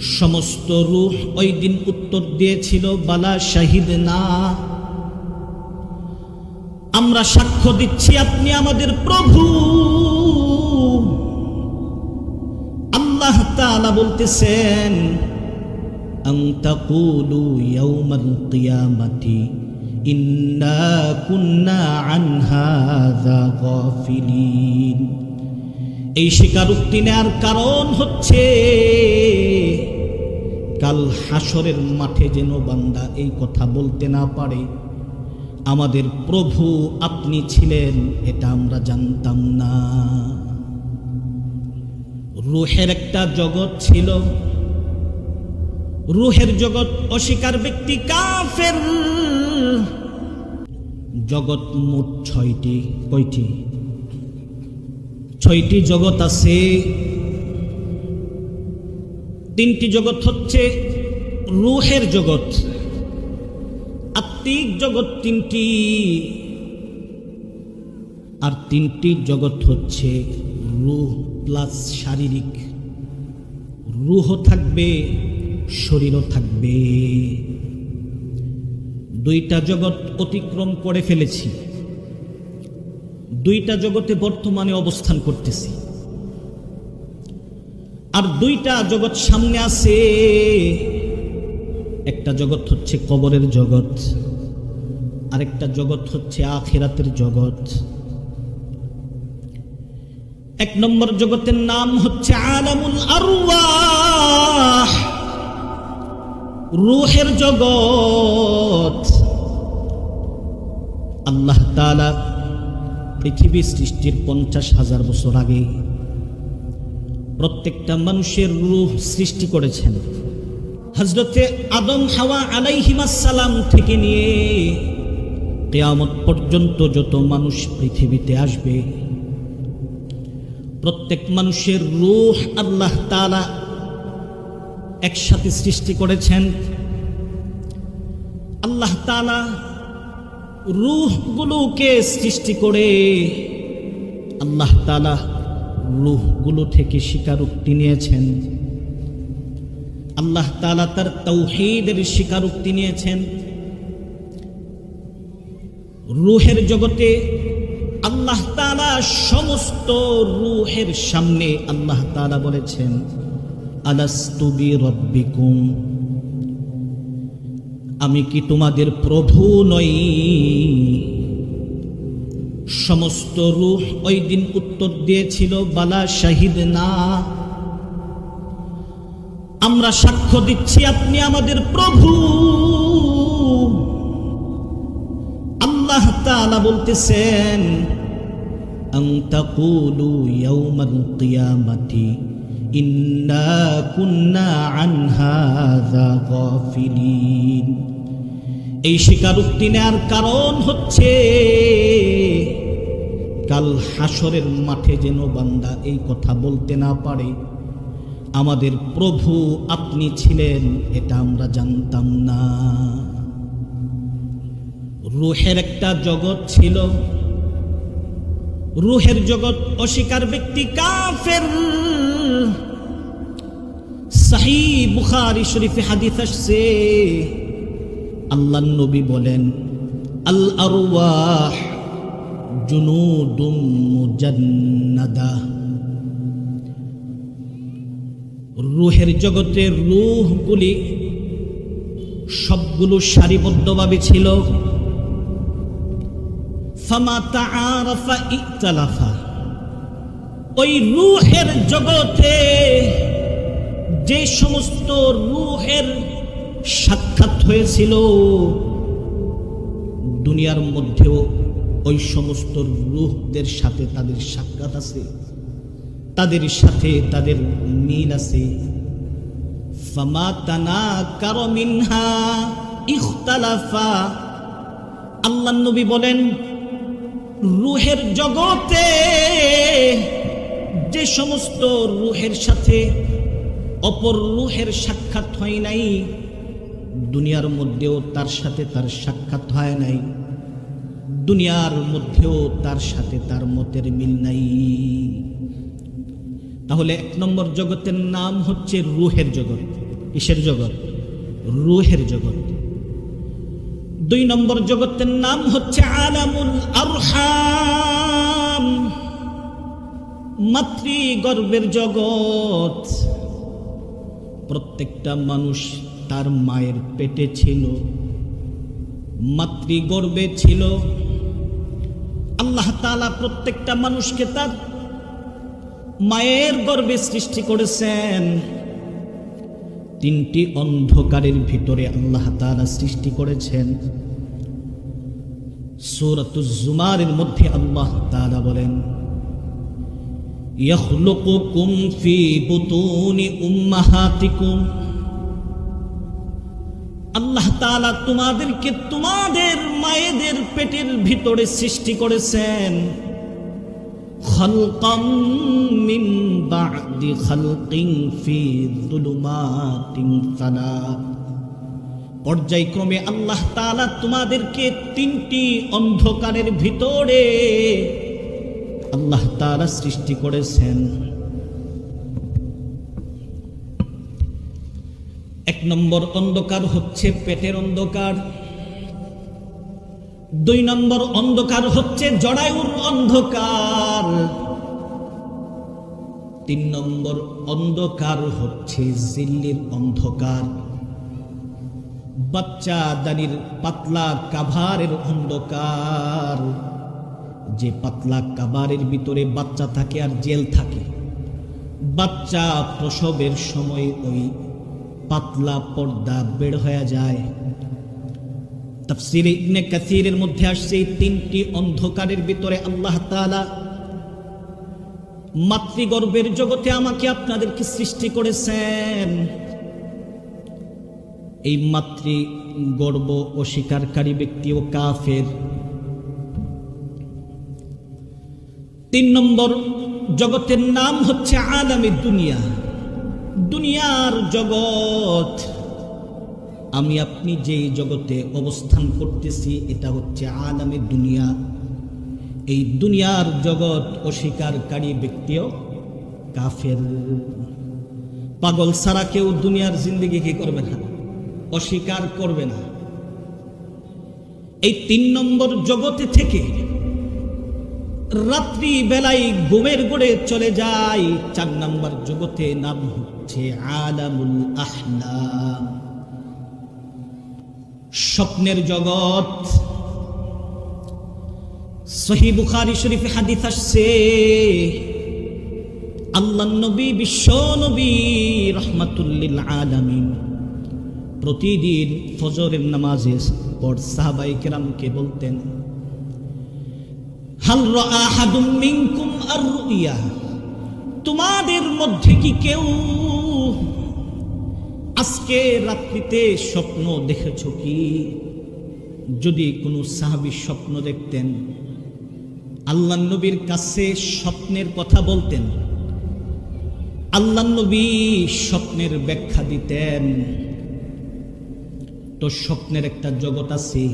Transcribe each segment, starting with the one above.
সমস্ত রূহ ওই দিন উত্তর দিয়েছিল, বালা শাহিদ না। আমরা সাক্ষ্য দিচ্ছি আপনি আমাদের প্রভু। আল্লাহ তাআলা বলতেছেন ইন্না কুন্না আন হাযা গাফিলিন। এই স্বীকারোক্তি নেয়ার কারণ হচ্ছে, কাল হাসরের মাঠে যেন বান্দা এই কথা বলতে না পারে, আমাদের প্রভু আপনি ছিলেন, এটা আমরা জানতাম না। রুহের একটা জগৎ ছিল, রুহের জগৎ অস্বীকার ব্যক্তি কাফের। জগৎ মোট ছয়টি, কয়টি? ছয়টি জগৎ আছে। তিনটি জগৎ হচ্ছে রুহের জগৎ। আত্মিক জগৎ তিনটি। আর তিনটি জগৎ হচ্ছে রুহ প্লাস শারীরিক। রুহ থাকবে, শরীরও থাকবে। দুইটা জগৎ অতিক্রম করে ফেলেছি। দুইটা জগতে বর্তমানে অবস্থান করতেছি। আর দুইটা জগৎ সামনে আছে। একটা জগৎ হচ্ছে কবরের জগৎ, আরেকটা জগৎ হচ্ছে আখেরাতের জগৎ। এক নম্বর জগতের নাম হচ্ছে আলামুল আরওয়াহ, রুহের জগৎ। আল্লাহ তাআলা পৃথিবী সৃষ্টির পঞ্চাশ হাজার বছর আগে প্রত্যেকটা মানুষের রূহ সৃষ্টি করেছেন। হজরতে আদম হাওয়া আলাইহিমাসালাম থেকে নিয়ে কেয়ামত পর্যন্ত যত মানুষ পৃথিবীতে আসবে, প্রত্যেক মানুষের রূহ আল্লাহ তাআলা একসাথে সৃষ্টি করেছেন। আল্লাহ তাআলা রুহগুলোকে সৃষ্টি করে আল্লাহ তালা রুহগুলো থেকে স্বীকারোক্তি নিয়েছেন। আল্লাহ তালা তার তৌহিদের স্বীকারোক্তি নিয়েছেন। রুহের জগতে আল্লাহ তালা সমস্ত রুহের সামনে আল্লাহ তালা বলেছেন আলাস্তুবি রব্বিকুম। আমি কি তোমাদের প্রভু নই? সমস্ত রূহ ওই দিন উত্তর দিয়েছিল, বালা শাহিদ না। আমরা সাক্ষ্য দিচ্ছি, আপনি আমাদের প্রভু। আল্লাহ তাআলা বলতেছেন, আন তাকুলু ইয়াউমাল কিয়ামাতি। ইন্না কুন্না আন হাযা গাফিলিন। এই স্বীকারোক্তি নেয়ার কারণ হচ্ছে, কাল হাসরের মাঠে যেন বান্দা এই কথা বলতে না পারে, আমাদের প্রভু আপনি ছিলেন, এটা আমরা জানতাম না। রুহের একটা জগৎ ছিল রুহের জগৎ অস্বীকার ব্যক্তি কাফের। সাহি বুখারি শরীফে হাদিস আসছে। আল্লাহ নবী বলেন, আল আরওয়াহ জুনুদুম মুজান্নাদা। রুহের জগতের রুহগুলি সবগুলো সারিবদ্ধভাবে ছিল। ওই রুহের জগতে যে সমস্ত রুহের সাক্ষাৎ হয়েছিল, দুনিয়ার মধ্যেও ওই সমস্ত রুহদের সাথে তাদের সাক্ষাৎ আছে, তাদের সাথে তাদের মিল আছে। আল্লাহ নবী বলেন রুহের জগতে, যে সমস্ত রুহের সাথে অপর রুহের সাক্ষাৎ হয় নাই, দুনিয়ার মধ্যেও তার সাথে তার সাক্ষাৎ হয় নাই, দুনিয়ার মধ্যেও তার সাথে তার মতের মিল নাই। তাহলে এক নম্বর জগতের নাম হচ্ছে রুহের জগৎ। কিসের জগৎ? রুহের জগৎ। দুই নম্বর জগতের নাম হচ্ছে আলামুল আরহাম। মাতৃগর্ভের জগৎ। প্রত্যেকটা মানুষ তার মায়ের পেটে ছিল, মাতৃগর্ভে ছিল। আল্লাহ তালা প্রত্যেকটা মানুষকে তার মায়ের গর্ভে সৃষ্টি করেছেন। তিনটি অন্ধকারের ভিতরে আল্লাহ তাআলা সৃষ্টি করেছেন সূরাতুজ জুমারের মধ্যে আল্লাহ তাআলা বলেন يخلقكم في بطون أمهاتكم আল্লাহ তাআলা তোমাদেরকে তোমাদের মায়েদের পেটের ভিতরে সৃষ্টি করেছেন পর্যায়ক্রমে আল্লাহ তাআলা তোমাদেরকে তিনটি অন্ধকারের ভিতরে আল্লাহ তাআলা সৃষ্টি করেছেন। এক নম্বর অন্ধকার হচ্ছে পেটের অন্ধকার। দুই নম্বর অন্ধকার হচ্ছে জড়ায়ুর অন্ধকার। তিন নম্বর অন্ধকার হচ্ছে জিল্লির অন্ধকার। বাচ্চা দানির পাতলা কাভারের অন্ধকার। যে পাতলা কাবারের ভিতরে বাচ্চা থাকে আর জেল থাকে। বাচ্চা প্রসবের সময় ওই পাতলা পর্দা বের হয়ে যায়। তাফসিরে ইবনে কাসিরের মধ্যে আসছে এই তিনটি অন্ধকারের ভিতরে আল্লাহ তাআলা মাতৃগর্ভের জগতে আমাকে আপনাদেরকে সৃষ্টি করেছেন। এই মাতৃ গর্ব অস্বীকারী ব্যক্তি ও কাফের। তিন নম্বর জগতের নাম হচ্ছে আলামী দুনিয়া। দুনিয়ার জগৎ আমি আপনি যে জগতে অবস্থান করতেছি, এটা হচ্ছে আলামী দুনিয়া। এই দুনিয়ার জগৎ অস্বীকারী ব্যক্তিও কাফের। পাগল ছাড়া কেউ দুনিয়ার জিন্দগি কি করবে না? অস্বীকার করবে না। এই তিন নম্বর জগতে থেকে রাত্রি বেলায় ঘুমের গড়ে চলে যায়। চার নম্বর জগতে নাম হচ্ছে আলামুল আহলাম। স্বপ্নের জগৎ। সহি বুখারি শরীফ হাদিস আসছে আল্লাহ নবী বিশ্ব নবী রহমাতুল্লিল আলামিন প্রতিদিন ফজরের নামাজে পর সাহাবাই কেরামকে বলতেন, হাল আহাদুম মিনকুম আর রুইয়া তোমাদের মধ্যে কি কেউ আজকে রাত্রিতে স্বপ্ন দেখেছ কি? যদি কোনো সাহাবী স্বপ্ন দেখতেন আল্লাহ নবীর কাছে স্বপ্নের কথা বলতেন আল্লাহ নবী স্বপ্নের ব্যাখ্যা দিতেন, তো স্বপ্নের একটা জগৎ আছে।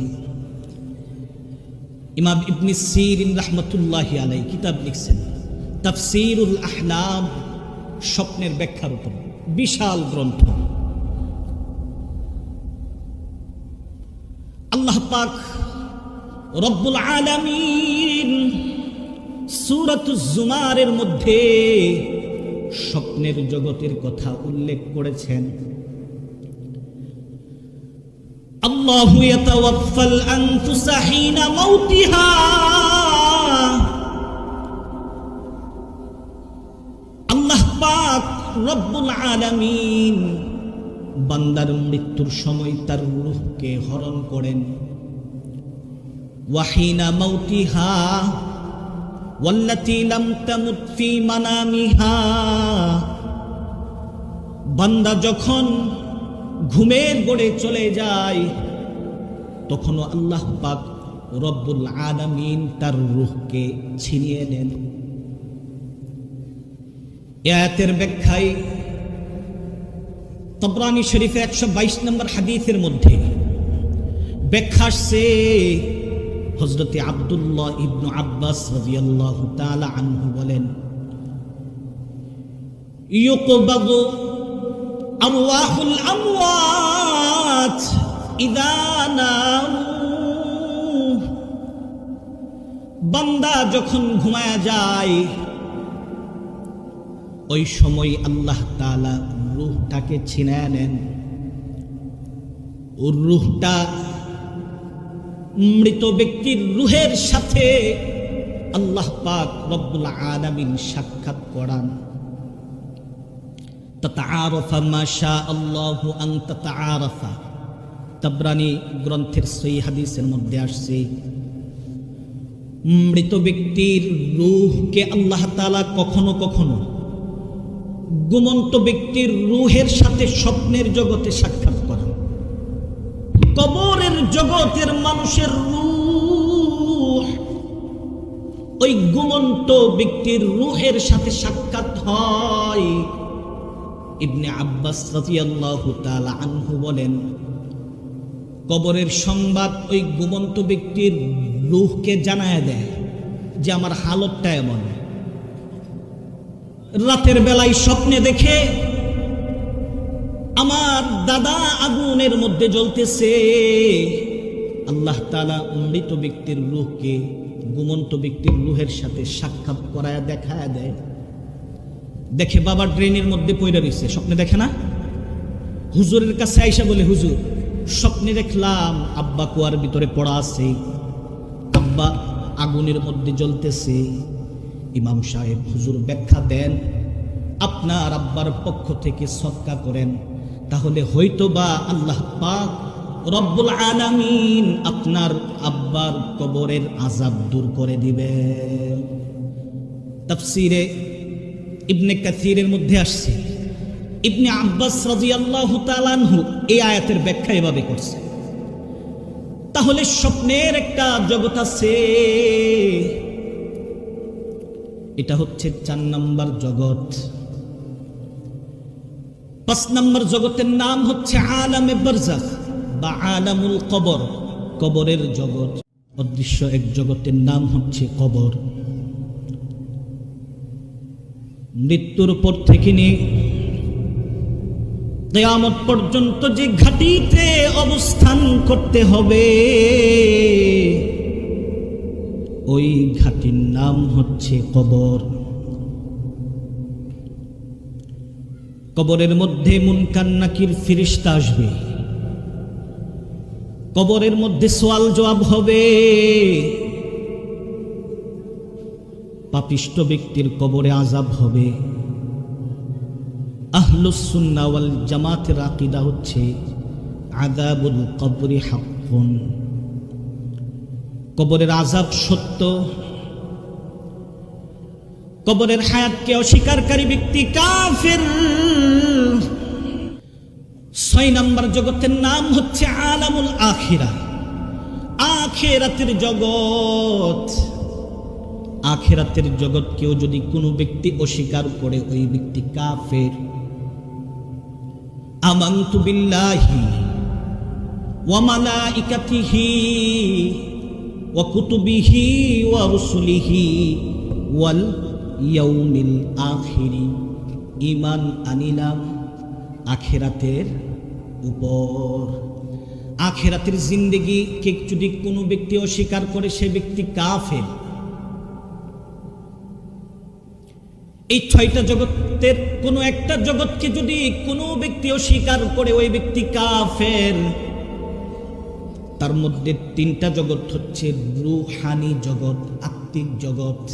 ইমাম ইবনি সিরিন রহমতুল্লাহ আলাই কিতাব লিখছেন, তাফসিরুল আহলাম স্বপ্নের ব্যাখ্যার উপর, বিশাল গ্রন্থ। আল্লাহ পাক রব্বুল আলামিন সুরত জুমারের মধ্যে স্বপ্নের জগতের কথা উল্লেখ করেছেন। আল্লাহ ইয়াতাওয়াফাল আনফুসা হিনা মাউতিহা। আল্লাহ পাক রব্বুল আলামিন বান্দার মৃত্যুর সময় তার রূহকে হরণ করেন। ওয়াহিনা মাউতিহা, ওয়াল্লাতি লাম তামুত ফি মানামিহা। বান্দা যখন ঘুমের গড়ে চলে যায়, তখনও আল্লাহ পাক রব্বুল আলামিন তার রুহকে ছিনিয়ে নেন। এয়াতের ব্যাখ্যায় তবরানি শরীফে একশো বাইশ নম্বর হাদিসের মধ্যে ব্যাখ্যা সে হজরতে আবদুল্লাহ ইবনু আব্বাস রাজিয়াল্লাহ তালা আনহু বলেন ইয়োকোবাগো আমওয়াহুল আমওয়াত ইদানা বান্দা যখন ঘুমায়া যায়, ওই সময় আল্লাহ তালা রূহটাকে ছিনায় নেন। ও রূহটা মৃত ব্যক্তির রুহের সাথে আল্লাহ পাক রব্বুল আলামিন সাক্ষাৎ করান। তাতাআরাফা মা শা আল্লাহু আন তাতাআরাফা। তাবরানি গ্রন্থের সহি হাদিসের মধ্যে আসছে, মৃত ব্যক্তির রূহকে আল্লাহ তাআলা কখনো কখনো গুমন্ত ব্যক্তির রুহের সাথে স্বপ্নের জগতে সাক্ষাৎ করান কবরের জগতের মানুষের রূহ। ওই গুমন্ত ব্যক্তির রুহের সাথে সাক্ষাৎ হয়। ইবনে আব্বাস আনহু বলেন, কবরের সংবাদ ওই গুমন্ত ব্যক্তির রুহকে জানায় দেয় যে, আমার হালতটা এমন। রাতের বেলায় স্বপ্নে দেখে আমার দাদা আগুনের মধ্যে জ্বলতেছে। আল্লাহ তালা মৃত ব্যক্তির রুহকে গুমন্ত ব্যক্তির রুহের সাথে সাক্ষাৎ করায় দেখায় দেয়। দেখে বাবা ড্রেনের মধ্যে পড়ে রয়েছে স্বপ্নে দেখে না? হুজুরের কাছে আইসা বলে, হুজুর, স্বপ্নে দেখলাম আব্বা কুয়ার ভিতরে পড়া আছে। আব্বা আগুনের মধ্যে জ্বলতেছে। ইমাম সাহেব হুজুর ব্যাখ্যা দেন, আপনার আব্বার পক্ষ থেকে সৎকা করেন, তাহলে হয়তো বা আল্লাহ পাক রব্বুল আলামিন আপনার আব্বার কবরের আজাব দূর করে দিবে তাফসিরে ইবনে কাসিরের মধ্যে আসছে, ইবনে আব্বাস রাদিয়াল্লাহু তাআলা আনহু এই আয়াতের ব্যাখ্যা এভাবে করছে, তাহলে স্বপ্নের একটা জগৎ আছে এটা হচ্ছে চার নাম্বার জগৎ। পাঁচ নাম্বার জগতের নাম হচ্ছে আলামে বরজাখ বা আলামুল কবর, কবরের জগৎ। অদৃশ্য এক জগতের নাম হচ্ছে কবর। মৃত্যুর পর থেকে নিয়ে কেয়ামত পর্যন্ত যে ঘাটিতে অবস্থান করতে হবে। ওই ঘাটির নাম হচ্ছে কবর। কবরের মধ্যে মুনকান নাকির ফিরিস্তা আসবে। কবরের মধ্যে সোয়াল জবাব হবে। পাপিষ্ট ব্যক্তির কবরে আজাব হবে। আহলুসুন্না ওয়াল জামাতের আকিদা হচ্ছে আদাবুল কবরে হাক্কুন। কবরের আজাব সত্য। কবরের হায়াতকে অস্বীকারী ব্যক্তি কাফের। ছয় নম্বর জগতের নাম হচ্ছে আলামুল আখিরা। আখেরাতের জগৎ। আখেরাতের জগৎ কেউ যদি কোনো ব্যক্তি অস্বীকার করে, ওই ব্যক্তি কাফের। আমান্তু বিল্লাহি ওয়া রুসুলিহি ওয়াল ইয়াউমিল আখিরি ঈমান আনিলাম আখেরাতের উপর। আখেরাতের জিন্দেগি কে যদি কোনো ব্যক্তি অস্বীকার করে, সে ব্যক্তি কাফের। এই ছয়টা জগতের কোনো একটা জগৎকে যদি কোনো ব্যক্তি অস্বীকার করে, ওই ব্যক্তি কাফের। তার মধ্যে তিনটা জগৎ হচ্ছে রুহানি জগৎ, আত্মিক জগৎ।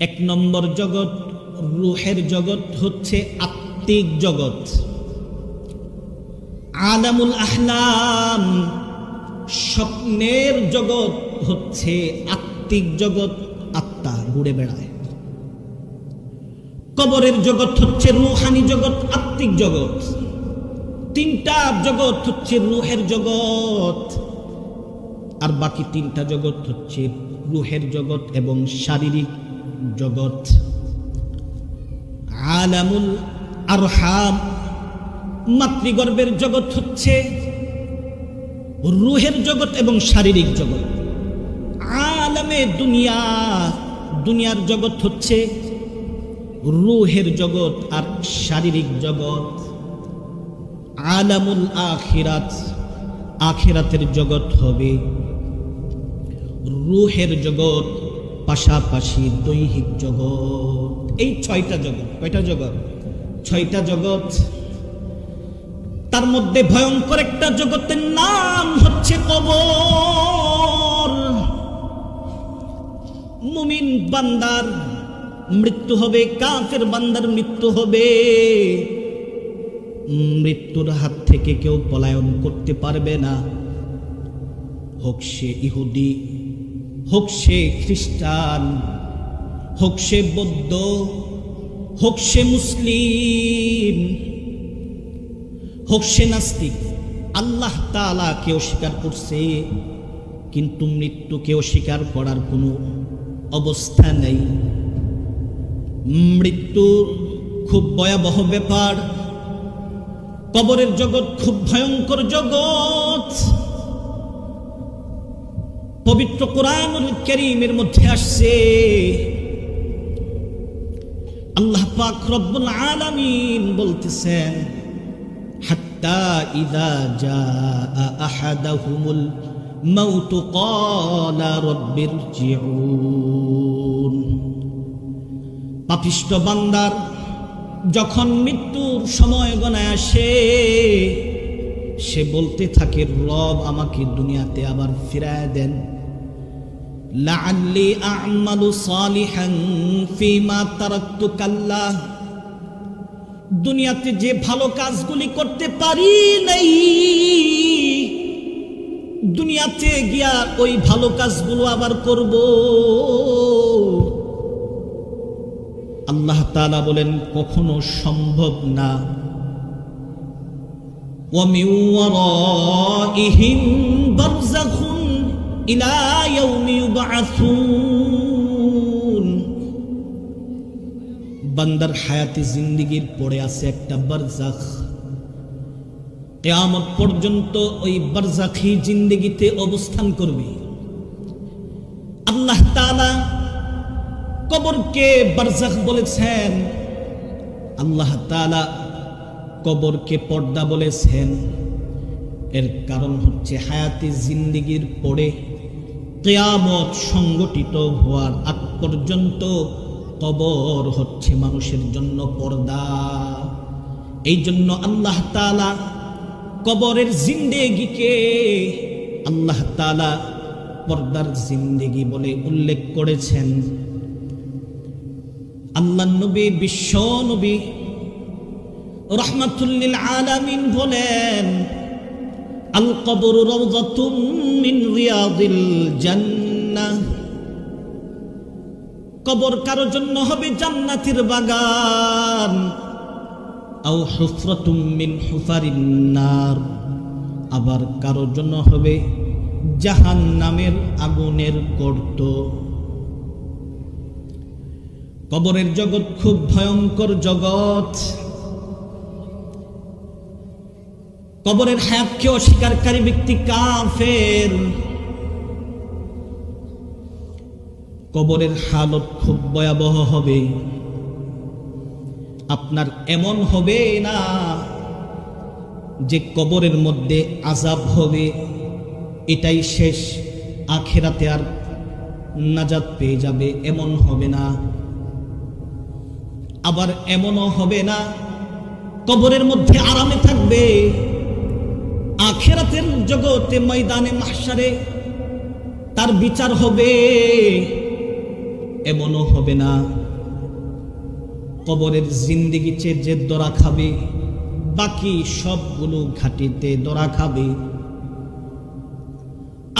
এক নম্বর জগৎ, রুহের জগৎ হচ্ছে আত্মিক জগৎ। আলামুল আহলাম, স্বপ্নের জগৎ হচ্ছে আত্মিক জগৎ, আত্মা ঘুরে বেড়ায়। কবরের জগৎ হচ্ছে রুহানি জগৎ, আত্মিক জগৎ। তিনটা জগৎ হচ্ছে রুহের জগৎ। আর বাকি তিনটা জগৎ হচ্ছে রুহের জগৎ এবং শারীরিক জগৎ। আলামুল আরহাম মাতৃগর্ভের জগৎ হচ্ছে রুহের জগৎ এবং শারীরিক জগৎ। আলামে দুনিয়া, দুনিয়ার জগৎ হচ্ছে রুহের জগৎ আর শারীরিক জগৎ। আলামুল আখিরাত, আখিরাতের জগৎ হবে। রুহের জগৎ, পাশাপাশি দৈহিক জগৎ। এই ছয়টা জগৎ, কয়টা জগৎ? ছয়টা জগৎ। তার মধ্যে ভয়ঙ্কর একটা জগতের নাম হচ্ছে কবর। মুমিন বান্দার মৃত্যু হবে, কাফের বান্দার মৃত্যু হবে। মৃত্যুর হাত থেকে কেউ পলায়ন করতে পারবে না। হোক সে ইহুদি, হোক সে খ্রিস্টান, হোক সে বৌদ্ধ, হোক সে মুসলিম, হোক সে নাস্তিক, আল্লাহ তালা কেউ স্বীকার করছে, কিন্তু মৃত্যুকে অস্বীকার করার কোনো অবস্থা নেই। মৃত্যু খুব ভয়াবহ ব্যাপার। কবরের জগৎ খুব ভয়ঙ্কর জগৎ। পবিত্র কোরআনুল করিমের মধ্যে আসছে। আল্লাহ পাক রব্বুল আলামিন বলতেছেন, হাত্তা ইদা জাআ আহাদাহুমুল মাউত ক্বালা রব্বিরজিউন পাপিষ্ট বান্দার যখন মৃত্যুর সময় গণায় আসে, সে বলতে থাকে, রব আমাকে দুনিয়াতে আবার ফিরায় দেন। লাআল্লি আ'মালু সালিহান ফিমা তারাকতু কাল্লা। দুনিয়াতে যে ভালো কাজগুলি করতে পারি নাই, দুনিয়াতে গিয়া ওই ভালো কাজগুলো আবার করব। আল্লাহ তালা বলেন, কখনো সম্ভব না। বান্দার হায়াতি জিন্দিগির পরে আছে একটা বারজাখ কেয়ামত পর্যন্ত ওই বারজাখি জিন্দিগিতে অবস্থান করবে। আল্লাহ তালা কবরকে বারজাখ বলেছেন। আল্লাহ তাআলা কবরকে পর্দা বলেছেন। এর কারণ হচ্ছে হায়াতি জিন্দিগির পরে কেয়ামত সংগঠিত হওয়ার আগ পর্যন্ত কবর হচ্ছে মানুষের জন্য পর্দা। এই জন্য আল্লাহ তালা কবরের জিন্দেগিকে আল্লাহ তালা পর্দার জিন্দেগি বলে উল্লেখ করেছেন। আল্লাহ নবী, বিশ্ব নবী রহমাতুল্লিল আলামিন বলেন আল কবর রওজাতুম মিন রিয়াদিল জান্নাহ। কবর কারও জন্য হবে জান্নাতের বাগান। আও হুফরাতুম মিন হুফারিন নার। আবার কারও জন্য হবে জাহান নামের আগুনের গর্ত। কবরের জগৎ খুব ভয়ঙ্কর জগৎ। কবরের হায়াতকে অস্বীকারী ব্যক্তি কাফের। কবরের হালত খুব ভয়াবহ হবে। আপনার এমন হবে না যে কবরের মধ্যে আজাব হবে। এটাই শেষ। আখেরাতে আর নাজাত পেয়ে যাবে, এমন হবে না। আবার এমনও হবে না। কবরের মধ্যে আরামে থাকবে। আখেরাতের জগতে ময়দানে মাহসারে তার বিচার হবে। এমনও হবে না। কবরের জিন্দিগিতে যে দরা খাবে, বাকি সবগুলো ঘাটিতে দরা খাবে।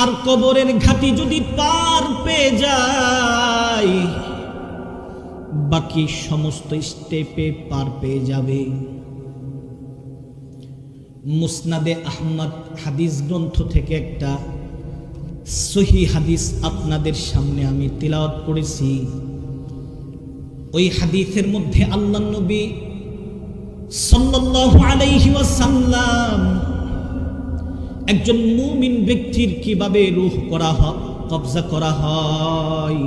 আর কবরের ঘাটি যদি পার পেয়ে যায় বাকি সমস্ত স্টেপে পার পেয়ে যাবে। মুসনাদে আহমদ হাদিস গ্রন্থ থেকে একটা সহি হাদিস আপনাদের সামনে আমি তিলাওয়াত করেছি। ওই হাদিসের মধ্যে আল্লাহ নবী ওয়াসাল্লাম একজন মুমিন ব্যক্তির কীভাবে রূহ করা হয়, কবজা করা হয়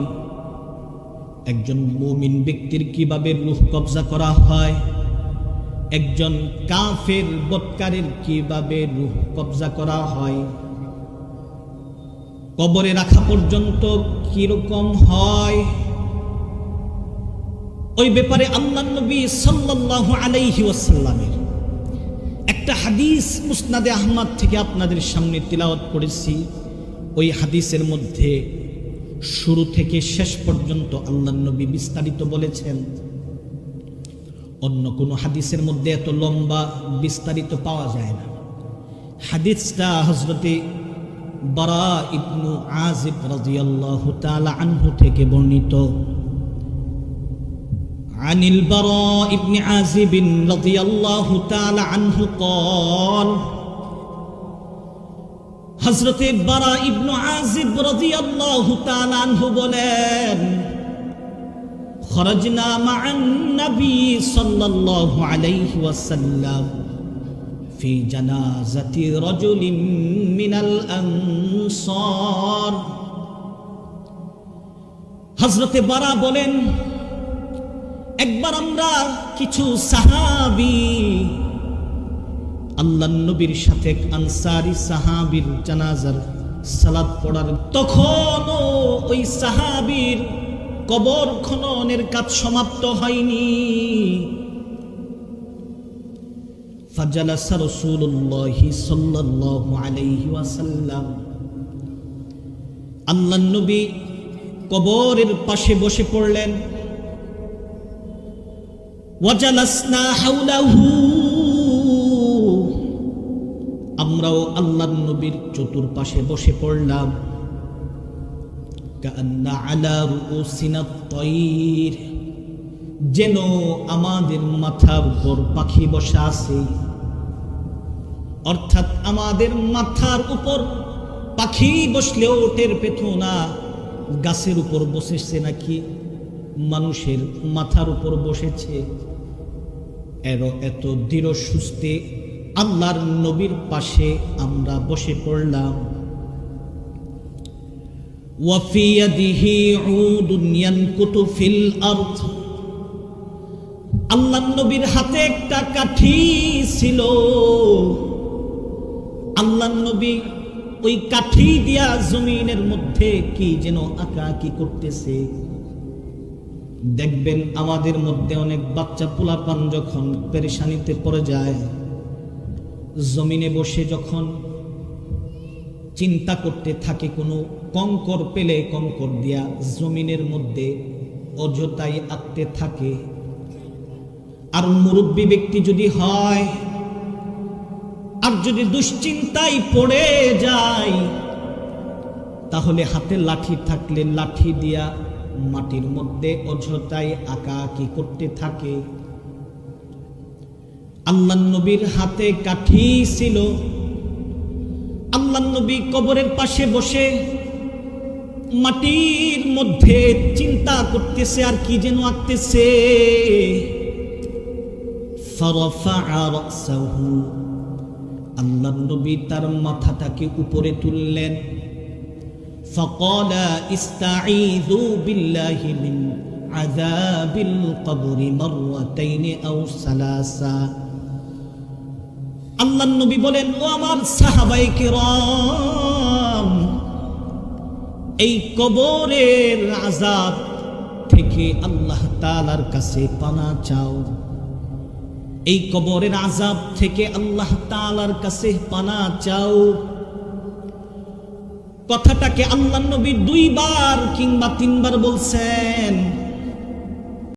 একজন মুমিন ব্যক্তির কীভাবে রুহ কবজা করা হয়? একজন কাফের বৎকারের কীভাবে রুহ কবজা করা হয়? কবরে রাখা পর্যন্ত কীরকম হয়? ওই ব্যাপারে আল্লাহ নবী সাল্লাল্লাহু আলাইহি ওয়াসাল্লামের একটা হাদিস মুসনাদে আহমদ থেকে আপনাদের সামনে তিলাওয়াত করেছি। ওই হাদিসের মধ্যে শুরু থেকে শেষ পর্যন্ত আল্লাহ নবী বিস্তারিত বলেছেন অন্য কোনো হাদিসের মধ্যে এত লম্বা বিস্তারিত পাওয়া যায় না হাদিসটা হজরতে বারা ইবনু আজিব রাদিয়াল্লাহু তাআলা আনহু থেকে বর্ণিত عن البراء بن عازب رضي الله تعالى عنه قال হজরতে বারা ইবনু আজিব রাদিয়াল্লাহু তাআলা আনহু বলেন خرجنا مع النبي صلى الله عليه وسلم في جنازة رجل من الأنصار হজরতে বারা বলেন একবার আমরা কিছু সাহাবি আল্লাহ নবীর সাথে আনসারি সাহাবির জানাজার সালাদ পড়ার তখন ওই সাহাবির কবর খননের কাজ সমাপ্ত হয়নি। ফাজালাসা রসুল্লাহি সাল্লাল্লাহু আলাইহি ওয়াসাল্লাম। নবী কবরের পাশে বসে পড়লেন। ওয়াজালাসনা হাউলাহু আমরাও আল্লাহ নবীর চতুর্পাশে বসে পড়লাম। যেন আমাদের মাথার উপর পাখি বসা আছে। অর্থাৎ আমাদের মাথার উপর পাখি বসলেও টের পেত না। গাছের উপর বসেছে নাকি? মানুষের মাথার উপর বসেছে। এর এত দৃঢ় সুস্থে আল্লাহর নবীর পাশে আমরা বসে পড়লাম। আল্লাহ নবীর হাতে একটা কাঠি ছিল। আল্লাহ নবী ওই কাঠি দিয়া জমিনের মধ্যে কি যেন আঁকা কি করতেছে। দেখবেন আমাদের মধ্যে অনেক বাচ্চা পোলাপান যখন পরেশানিতে পড়ে যায় জমিনে বসে যখন চিন্তা করতে থাকে কোনো কঙ্কর পেলে কঙ্কর দিয়া জমিনের মধ্যে অযথাই আঁকতে থাকে। আর মুরব্বী ব্যক্তি যদি হয়, আর যদি দুশ্চিন্তায় পড়ে যায়, তাহলে হাতে লাঠি থাকলে লাঠি দিয়া মাটির মধ্যে অযথাই আঁকাআঁকি করতে থাকে। আল্লাহ নবীর হাতে কাঠি ছিল আল্লাহ নবী কবরের পাশে বসে মাটির মধ্যে চিন্তা করতেছে আর কি যেন আঁকতেছে আল্লাহ নবী তার মাথাটাকে উপরে তুললেন فقال استعيذوا بالله من عذاب القبر مرتين أو ثلاثا আল্লাহ নবী বলেন, ও আমার সাহাবাই কিরাম, এই কবরের আজাব থেকে আল্লাহ তালার কাছে পানা চাও। এই কবরের আজাব থেকে আল্লাহ তালার কাছে পানা চাও। কথাটাকে আল্লাহ নবী দুইবার কিংবা তিনবার বলছেন